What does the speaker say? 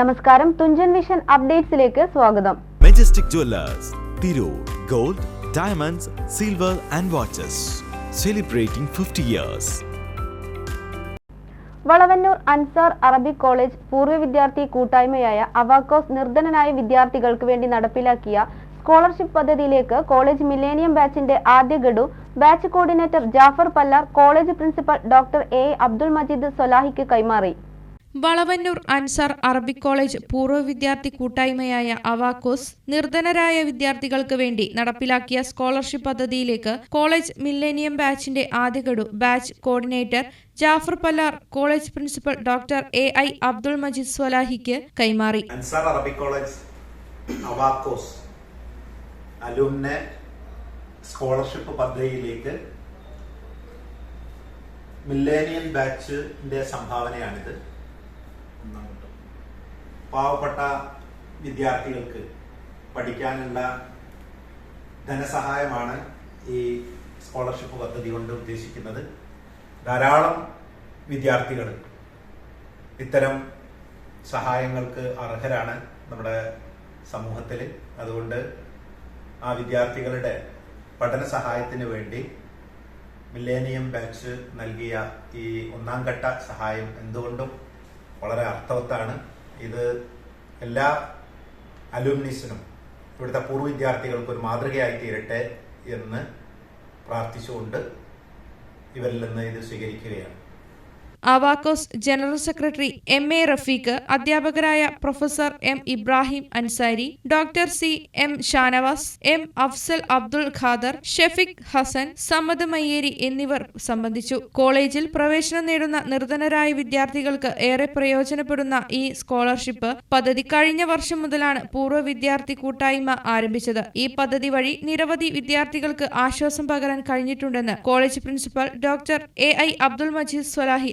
നമസ്കാരം. തുഞ്ചൻ വിഷൻ അപ്ഡേറ്റ്സിലേക്ക് സ്വാഗതം. Majestic jewellers Tirur gold diamonds silver and watches celebrating 50 years Valavannur Ansar Arabic college പൂർവ വിദ്യാർത്ഥി കൂട്ടായ്മയായ അവാക്കോസ് നിർധനനായ വിദ്യാർത്ഥികൾക്ക് വേണ്ടി നടപ്പിലാക്കിയ സ്കോളർഷിപ്പ് പദ്ധതിയിലേക്ക് കോളേജ് മില്ലേനിയം ബാച്ചിന്റെ ആദ്യ ഗഡു batch coordinator Jafar Pallar college principal doctor A Abdul Majeed സൊലാഹിക്ക് കൈമാറി. വളവന്നൂർ അൻസാർ അറബിക് കോളേജ് പൂർവ വിദ്യാർത്ഥി കൂട്ടായ്മയായ അവാക്കോസ് നിർധനരായ വിദ്യാർത്ഥികൾക്ക് വേണ്ടി നടപ്പിലാക്കിയ സ്കോളർഷിപ്പ് പദ്ധതിയിലേക്ക് കോളേജ് മില്ലേനിയം ബാച്ചിന്റെ ആദ്യഗഡു batch coordinator Jafar Pallar college principal doctor A I Abdul Majeed സ്വലാഹിക്ക് കൈമാറി. Ansar Arabic college Awacos scholarship പദ്ധതിയിലേക്ക് മില്ലേനിയം ബാച്ചിന്റെ സംഭാവനയാണിത്. പാവപ്പെട്ട വിദ്യാർത്ഥികൾക്ക് പഠിക്കാനുള്ള ധനസഹായമാണ് ഈ സ്കോളർഷിപ്പ് പദ്ധതി കൊണ്ട് ഉദ്ദേശിക്കുന്നത്. ധാരാളം വിദ്യാർത്ഥികൾ ഇത്തരം സഹായങ്ങൾക്ക് അർഹരാണ് നമ്മുടെ സമൂഹത്തിൽ അതുകൊണ്ട് ആ വിദ്യാർത്ഥികളുടെ പഠന സഹായത്തിന് വേണ്ടി മില്ലേനിയം ബാച്ച് നൽകിയ ഈ ഒന്നാം ഘട്ട സഹായം എന്തുകൊണ്ടും വളരെ അർത്ഥവത്താണ്. ഇത് എല്ലാ അലൂമിനീസിനും ഇവിടുത്തെ പൂർവ വിദ്യാർത്ഥികൾക്ക് ഒരു മാതൃകയായി തീരട്ടെ എന്ന് പ്രാർത്ഥിച്ചുകൊണ്ട് ഇവരിൽ നിന്ന് ഇത് സ്വീകരിക്കുകയാണ്. Awacos general secretary M A Rafeeq അധ്യാപകരായ professor M Ibrahim Ansari doctor C M Shanavas M Afsal Abdul Khader Shefiq Hasan Samad Mayyeri എന്നിവർ സംബന്ധിച്ചു. കോളേജിൽ പ്രവേശനം നേടുന്ന നിർധനരായ വിദ്യാർത്ഥികൾക്ക് ഏറെ പ്രയോജനപ്പെടുന്ന ഈ സ്കോളർഷിപ്പ് പദ്ധതി കഴിഞ്ഞ വർഷം മുതലാണ് പൂർവ വിദ്യാർത്ഥി കൂട്ടായ്മ ആരംഭിച്ചത്. ഈ പദ്ധതി വഴി നിരവധി വിദ്യാർത്ഥികൾക്ക് ആശ്വാസം പകരാൻ കഴിഞ്ഞിട്ടുണ്ടെന്ന് college principal doctor A I Abdul Majeed Swalahi